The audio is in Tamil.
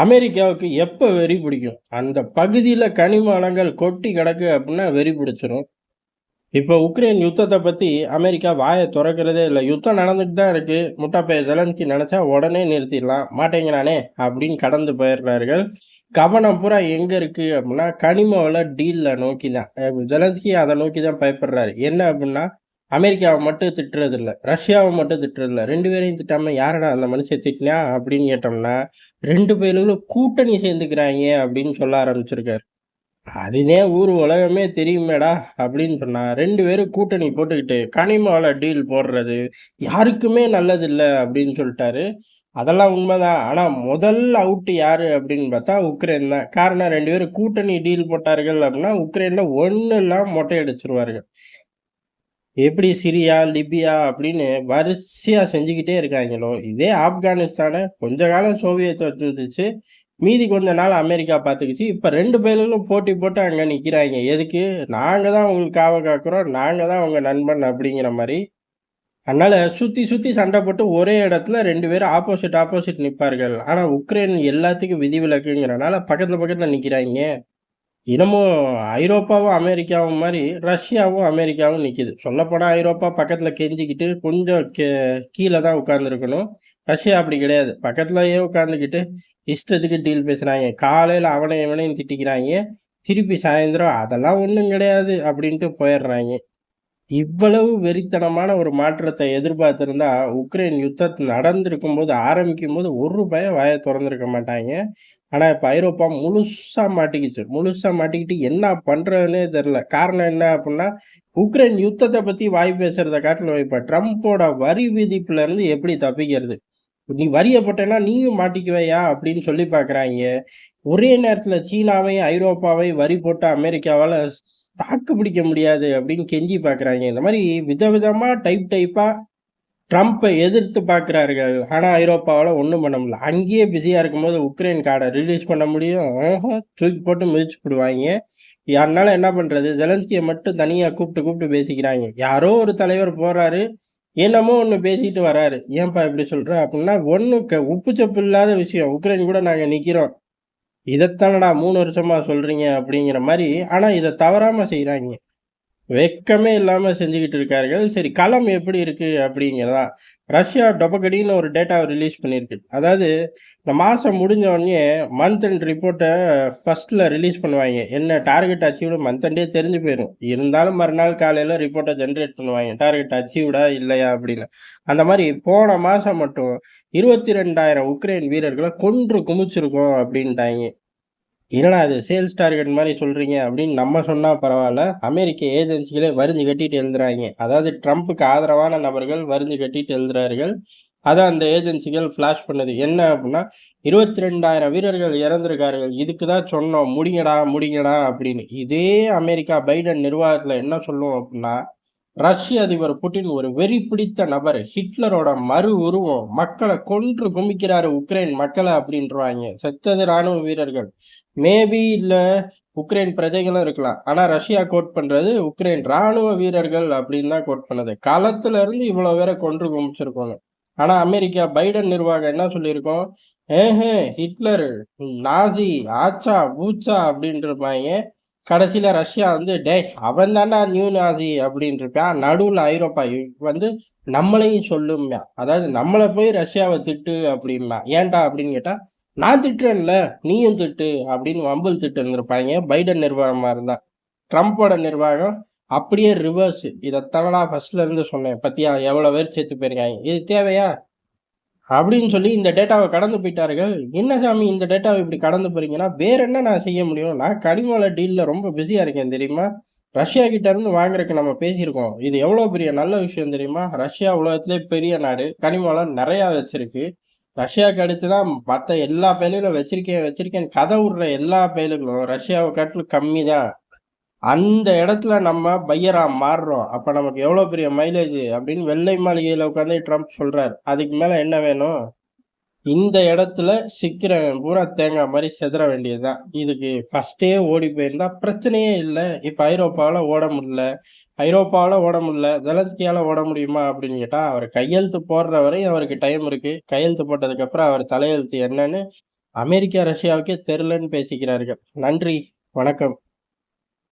அமெரிக்காவுக்கு எப்போ வெறி பிடிக்கும்? அந்த பகுதியில் கனிம வளங்கள் கொட்டி கிடக்கு அப்படின்னா வெறி பிடிச்சிரும். இப்போ உக்ரைன் யுத்தத்தை பற்றி அமெரிக்கா வாயை திறக்கிறதே இல்லை யுத்தம் நடந்துட்டு தான் இருக்குது முட்டாப்பைய ஜெலன்ஸ்கி நினச்சா உடனே நிறுத்திடலாம். மாட்டேங்கிறானே அப்படின்னு கடந்து போயிடுறார்கள். கவனம் பூரா எங்கே இருக்குது அப்படின்னா கனிம வள நோக்கி தான். ஜெலன்ஸ்கி அதை நோக்கி தான் பயப்படுறாரு. என்ன அப்படின்னா அமெரிக்காவை மட்டும் திட்டுறதில்ல. ரஷ்யாவை மட்டும் திட்டுறதில்லை ரெண்டு பேரையும் திட்டாமல் யாரடா அந்த மனுஷன் திட்டினான் அப்படின்னு கேட்டோம்னா, ரெண்டு பேர்களும் கூட்டணி சேர்ந்துக்கிறாங்க அப்படின்னு சொல்ல ஆரம்பிச்சிருக்காரு. அதுதான் ஊர் உலகமே தெரியுமேடா அப்படின்னு சொன்னால் ரெண்டு பேரும் கூட்டணி போட்டுக்கிட்டு கனிமாவில் டீல் போடுறது யாருக்குமே நல்லதில்லை அப்படின்னு சொல்லிட்டாரு அதெல்லாம் உண்மைதான் ஆனால் முதல் அவுட்டு யார் அப்படின்னு பார்த்தா உக்ரைன் தான். காரணம் ரெண்டு பேரும் கூட்டணி டீல் போட்டார்கள் அப்படின்னா, உக்ரைனில் ஒன்றுலாம் மொட்டை அடிச்சிருவார்கள் எப்படி சிரியா, லிபியா அப்படின்னு வரிசையாக செஞ்சுக்கிட்டே இருக்காங்களோ இதே ஆப்கானிஸ்தானை கொஞ்ச காலம் சோவியத் வச்சிருந்துச்சு. மீதி கொஞ்ச நாள் அமெரிக்கா பார்த்துக்கிச்சு. இப்ப 2 பயலுகளும் போட்டி போட்டு அங்கே நிற்கிறாங்க எதுக்கு? நாங்கள் தான் உங்களுக்கு காவ காக்கிறோம் நாங்கள் தான் உங்கள் நண்பன் அப்படிங்கிற மாதிரி அதனால் சுற்றி சுற்றி சண்டை போட்டு ஒரே இடத்துல ரெண்டு பேரும் ஆப்போசிட் ஆப்போசிட் நிற்பார்கள் ஆனால் உக்ரைன் எல்லாத்துக்கும் விதிவிலக்குங்கிறனால பக்கத்தில் பக்கத்தில் நிற்கிறாங்க இன்னமும் ஐரோப்பாவும், அமெரிக்காவும் மாதிரி ரஷ்யாவும், அமெரிக்காவும் நிற்கிது சொல்லப்போனா ஐரோப்பா பக்கத்தில் கெஞ்சிக்கிட்டு கொஞ்சம் கெ கீழே தான் உட்காந்துருக்கணும் ரஷ்யா அப்படி கிடையாது. பக்கத்துலயே உட்காந்துக்கிட்டு இஷ்டத்துக்கு டீல் பேசுகிறாங்க காலையில் அவனையும் இவனையும் திட்டிக்கிறாங்க திருப்பி சாயந்தரம் அதெல்லாம் ஒன்றும் கிடையாது அப்படின்ட்டு போயிடுறாய்ங்க. இவ்வளவு வெறித்தனமான ஒரு மாற்றத்தை எதிர்பார்த்திருந்தா, உக்ரைன் யுத்தம் ஆரம்பிக்கும் ஆரம்பிக்கும்போது ஒரு ரூபாய வாய திறந்திருக்க மாட்டாங்க ஆனால் இப்போ ஐரோப்பா முழுசாக மாட்டிக்கிச்சு. முழுசாக மாட்டிக்கிட்டு என்ன பண்ணுறதுனே தெரில காரணம் என்ன அப்படின்னா உக்ரைன் யுத்தத்தை பற்றி வாய் பேசுறத காட்டிலும் இப்போ ட்ரம்ப்போட வரி விதிப்புலேருந்து எப்படி தப்பிக்கிறது? நீ வரியப்பட்டனா போட்டேன்னா நீயும் மாட்டிக்குவையா அப்படின்னு சொல்லி பார்க்குறாங்க. ஒரே நேரத்தில் சீனாவையும், ஐரோப்பாவையும் வரி போட்ட அமெரிக்காவால் தாக்கு பிடிக்க முடியாது அப்படின்னு கெஞ்சி பார்க்குறாங்க. இந்த மாதிரி விதவிதமாக டைப் டைப்பாக ட்ரம்ப்பை எதிர்த்து பார்க்குறார்கள். ஆனால் ஐரோப்பாவால் ஒன்றும் பண்ண முடியல. அங்கேயே பிஸியாக இருக்கும்போது உக்ரைன் கார்டை ரிலீஸ் பண்ண முடியும்? தூக்கி போட்டு மிதிச்சு விடுவாங்க. அதனால என்ன பண்ணுறது ஜெலன்ஸ்கியை மட்டும் தனியாக கூப்பிட்டு கூப்பிட்டு பேசிக்கிறாங்க. யாரோ ஒரு தலைவர் போகிறாரு என்னமோ ஒன்று பேசிட்டு வராரு. ஏன்பா இப்படி சொல்கிற அப்படின்னா ஒன்றும் க உப்பு சப்பு இல்லாத விஷயம். உக்ரைன் கூட நாங்கள் நிற்கிறோம் இதைத்தானடா மூணு வருஷமாக சொல்கிறீங்க அப்படிங்கிற மாதிரி ஆனால் இதை தவறாமல் செய்கிறாங்க வெட்கமே இல்லாமல் செஞ்சுக்கிட்டு இருக்கார்கள். சரி களம் எப்படி இருக்குது அப்படிங்கிறதா. ரஷ்யா டொபகடின்னு ஒரு டேட்டாவை ரிலீஸ் பண்ணியிருக்கு. அதாவது இந்த மாதம் முடிஞ்ச உடனே மந்த் அண்ட் ரிப்போர்ட்டை ஃபஸ்ட்டில் ரிலீஸ் பண்ணுவாங்க என்ன டார்கெட் அச்சீவ்டு மந்த் அண்டே தெரிஞ்சு போயிடும் இருந்தாலும் மறுநாள் காலையில் ரிப்போர்ட்டை ஜென்ரேட் பண்ணுவாங்க டார்கெட் அச்சீவ்டா இல்லையா அப்படின்னு. அந்த மாதிரி போன மாதம் மட்டும் 22,000 உக்ரைன் வீரர்களை கொன்று குமிச்சிருக்கோம் அப்படின்ட்டாய்ங்க. என்னடா இது சேல்ஸ் டார்கெட் மாதிரி சொல்கிறீங்க அப்படின்னு நம்ம சொன்னால் பரவாயில்ல அமெரிக்க ஏஜென்சிகளே வரிஞ்சு கட்டிட்டு எழுதுறாங்க அதாவது ட்ரம்புக்கு ஆதரவான நபர்கள் வரிஞ்சு கட்டிட்டு எழுதுறார்கள். அத அந்த ஏஜென்சிகள் ஃப்ளாஷ் பண்ணுது. என்ன அப்புடின்னா இருபத்தி ரெண்டாயிரம் வீரர்கள் இறந்திருக்கார்கள். இதுக்கு தான் சொன்னோம். முடிங்கடா, முடிங்கடா அப்படின்னு. இதே அமெரிக்கா பைடன் நிர்வாகத்தில் என்ன சொல்லுவோம் அப்படின்னா ரஷ்ய அதிபர் புட்டின் ஒரு வெறி பிடித்த நபர். ஹிட்லரோட மறு உருவம். மக்களை கொன்று குமிக்கிறாரு உக்ரைன் மக்களை அப்படின்றுவாய்ங்க. செத்தது ராணுவ வீரர்கள். மேபி இல்ல உக்ரைன் பிரஜைகளும் இருக்கலாம். ஆனா ரஷ்யா கோட் பண்றது உக்ரைன் ராணுவ வீரர்கள் அப்படின்னு தான் கோட் பண்ணுது. களத்துல இருந்து இவ்வளோ பேரை கொன்று குமிச்சிருக்கோம்னு. ஆனா அமெரிக்கா பைடன் நிர்வாகம் என்ன சொல்லியிருக்கோம் ஏஹே ஹிட்லர், நாசி, ஆச்சா, பூச்சா அப்படின்ருப்பாய்ங்க. கடைசியில் ரஷ்யா வந்து டேய் அவன் தாண்டா நியூ நாசி அப்படின்ருப்பான். நடுவில் ஐரோப்பா வந்து நம்மளையும் சொல்லும்பான். அதாவது நம்மளை போய் ரஷ்யாவை திட்டு அப்படிம்பா ஏன்டா அப்படின்னு கேட்டால் நான் திட்டுறேன்ல நீயும் திட்டு அப்படின்னு வம்பல் திட்டு இருந்திருப்பாய்ங்க. பைடன் நிர்வாகமாக இருந்தா. ட்ரம்ப்போட நிர்வாகம் அப்படியே ரிவர்ஸ். இதத்தானடா ஃபர்ஸ்ட்ல இருந்து சொன்னேன். பத்தியா எவ்வளோ பேர் சேர்த்து போயிருக்காங்க இது தேவையா? அப்படின்னு சொல்லி இந்த டேட்டாவை கடந்து போயிட்டார்கள். என்ன சாமி இந்த டேட்டாவை இப்படி கடந்து போறீங்கன்னா, வேற என்ன நான் செய்ய முடியும்? நான் கனிம டீலில் ரொம்ப பிஸியாக இருக்கேன் தெரியுமா? ரஷ்யா கிட்ட இருந்து வாங்குறதுக்கு நம்ம பேசியிருக்கோம். இது எவ்வளோ பெரிய நல்ல விஷயம் தெரியுமா? ரஷ்யா உலகத்திலே பெரிய நாடு. கனிம நிறையா வச்சிருக்கு. ரஷ்யாவுக்கு அடுத்து தான் மற்ற எல்லா பயிலும் வச்சிருக்கேன் வச்சிருக்கேன் கதை விடுற எல்லா பயிலுகளும் ரஷ்யாவை காட்டிலும் கம்மி தான். அந்த இடத்துல நம்ம பையராக மாறுறோம். அப்போ நமக்கு எவ்வளோ பெரிய மைலேஜ் அப்படின்னு வெள்ளை மாளிகையில் உட்காந்து ட்ரம்ப் சொல்கிறார் அதுக்கு மேலே என்ன வேணும்? இந்த இடத்துல சிக்கிறவன் பூரா தேங்காய் மாதிரி சிதற வேண்டியது தான். இதுக்கு ஃபர்ஸ்ட்டே ஓடி போயிருந்தா பிரச்சனையே இல்லை இப்போ ஐரோப்பாவில் ஓட முடியல. ஐரோப்பாவில் ஓட முடியல. ஜலஸ்கியால் ஓட முடியுமா அப்படின்னு கேட்டால் அவர் கையெழுத்து போடுற வரையும் அவருக்கு டைம் இருக்குது கையெழுத்து போட்டதுக்கப்புறம் அவர் தலையெழுத்து என்னன்னு அமெரிக்கா ரஷ்யாவுக்கே தெரிலன்னு பேசிக்கிறார்கள் நன்றி வணக்கம்